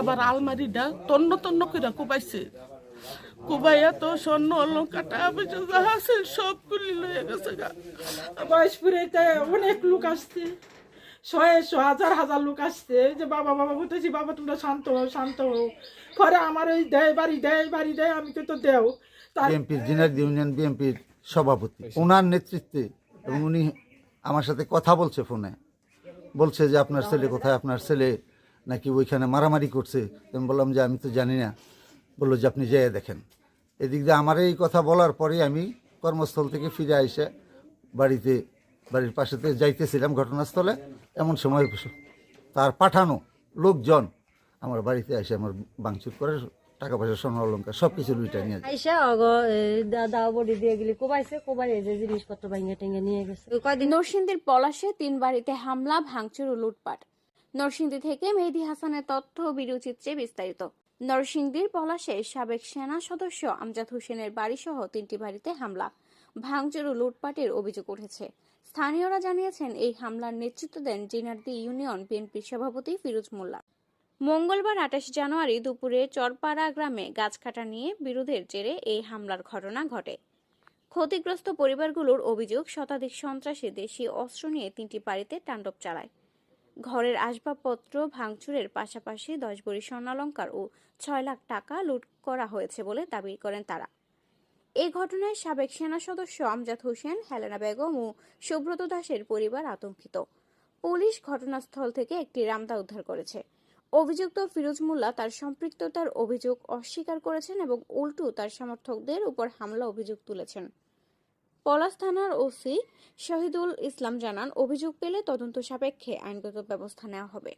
আবার আলমারিটা তন্ন তন্ন করে কুবাইছে। কুবাইয়া তো স্বর্ণ অলঙ্কার টাকা পয়সা যা আছে সব গুলি লয়ে গেছে গা। বয়সপুরেতে অনেক লোক আসছে। ছয়শো হাজার হাজার লোক আসছে। এই যে বাবা বাবা বলতেছি বাবা তোমরা শান্ত হও শান্ত হও। পরে আমার ওই দেয় বাড়ি দেয় বাড়ি দেয় আমি তো দেও। তার বিএনপির জিনারি ইউনিয়ন বিএনপির সভাপতি। ওনার নেতৃত্বে এবং উনি আমার সাথে কথা বলছে ফোনে। বলছে যে আপনার ছেলে কোথায়? আপনার ছেলে নাকি ওইখানে মারামারি করছে? আমি বললাম যে আমি তো জানি না। বলল যে আপনি যেয়ে দেখেন। এদিক দিয়ে আমার এই কথা বলার পরে আমি কর্মস্থল থেকে ফিরে এসে বাড়িতে বাড়ির পাশেতে যাইতেছিলাম ঘটনাস্থলে। এমন সময় তার পাঠানো লোকজন আমার বাড়িতে এসে আমার বাংচুর করে টাকা পয়সা স্বর্ণ অলঙ্কার সব কিছু লুইটা নিয়ে। আইসা অগ দাদা বডি দিয়ে গেলি। কোবাইছে কোবাই এই যে জিনিসপত্র ভাঙে টেঙ্গে নিয়ে গেছে। কয়দিন নরসিংদীর পলাশে তিন বাড়িতে হামলা ভাঙচুর ও লুটপাট। নরসিংদী থেকে মেহেদি হাসানের তথ্য ভিডিওচিত্রে বিস্তারিত। নরসিংদীর পলাশে সাবেক সেনা সদস্য আমজাদ হোসেনের বাড়িসহ তিনটি বাড়িতে হামলা। ভাঙচুর ও লুটপাটের অভিযোগ উঠেছে। স্থানীয়রা জানিয়েছেন, এই হামলার নেতৃত্ব দেন জিনার্দি ইউনিয়ন বিএনপির সভাপতি ফিরোজ মোল্লা। মঙ্গলবার আঠাশ জানুয়ারি দুপুরে চরপাড়া গ্রামে গাছ কাটা নিয়ে বিরোধের জেরে এই হামলার ঘটনা ঘটে। ক্ষতিগ্রস্ত পরিবারগুলোর অভিযোগ, শতাধিক সন্ত্রাসী দেশীয় অস্ত্র নিয়ে তিনটি বাড়িতে তাণ্ডব চালায়। ঘরের আসবাবপত্র ভাঙচুরের পাশাপাশি দশ ভরি স্বর্ণালঙ্কার ও ছয় লাখ টাকা লুট করা হয়েছে বলে দাবি করেন তারা। এই ঘটনায় সাবেক সেনা সদস্য আমজাদ হোসেন, হেলেনা বেগম ও সুব্রত দাসের পরিবার আতঙ্কিত। পুলিশ ঘটনাস্থল থেকে একটি রামদা উদ্ধার করেছে। অভিযুক্ত ফিরোজ মোল্লা তার সম্পৃক্ততার অভিযোগ অস্বীকার করেছেন এবং উল্টু তার সমর্থকদের উপর হামলা অভিযোগ তুলেছেন। পলাশ থানার ওসি শহীদুল ইসলাম জানান অভিযোগ পেলে তদন্ত সাপেক্ষে আইনগত ব্যবস্থা নেওয়া হবে।